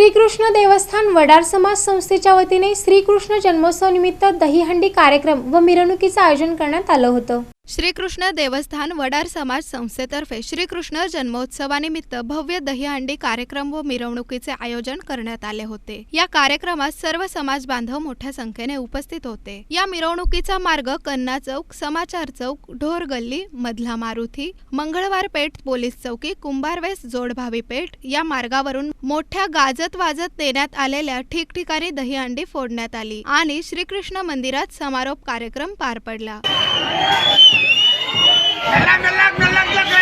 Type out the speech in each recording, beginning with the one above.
श्रीकृष्ण देवस्थान वडार समाज संस्थेच्या वतीने श्रीकृष्ण जन्मोत्सव निमित्त दहीहंडी कार्यक्रम व मिरवणुकीचं आयोजन करण्यात आलं होतं. श्रीकृष्ण देवस्थान वडार समाज संस्थेतर्फे श्रीकृष्ण जन्मोत्सवानिमित्त भव्य दहीहंडी कार्यक्रम व मिरवणुकीचे आयोजन करण्यात आले होते. या कार्यक्रमात सर्व समाज बांधव मोठ्या संख्येने उपस्थित होते. या मिरवणुकीचा मार्ग कन्ना चौक समाचार चौक ढोर गल्ली मधला मारुती मंगळवार पेठ पोलीस चौकी कुंभारवेस जोडभावी पेठ या मार्गावरून मोठ्या गाजत वाजत देण्यात आलेल्या ठिकठिकाणी दहीहंडी फोडण्यात आली आणि श्रीकृष्ण मंदिरात समारोप कार्यक्रम पार पडला. মেলা মেলা মেলা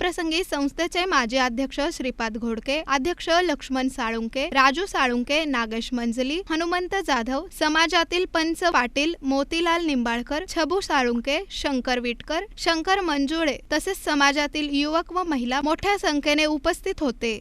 याप्रसंगी संस्थेचे माजी अध्यक्ष श्रीपाद घोडके अध्यक्ष लक्ष्मण साळुंके राजू साळुंके नागेश मंजली हनुमंत जाधव समाजातील पंच पाटील मोतीलाल निंबाळकर छबू साळुंके शंकर विटकर शंकर मंजुळे तसेच समाजातील युवक व महिला मोठ्या संख्येने उपस्थित होते.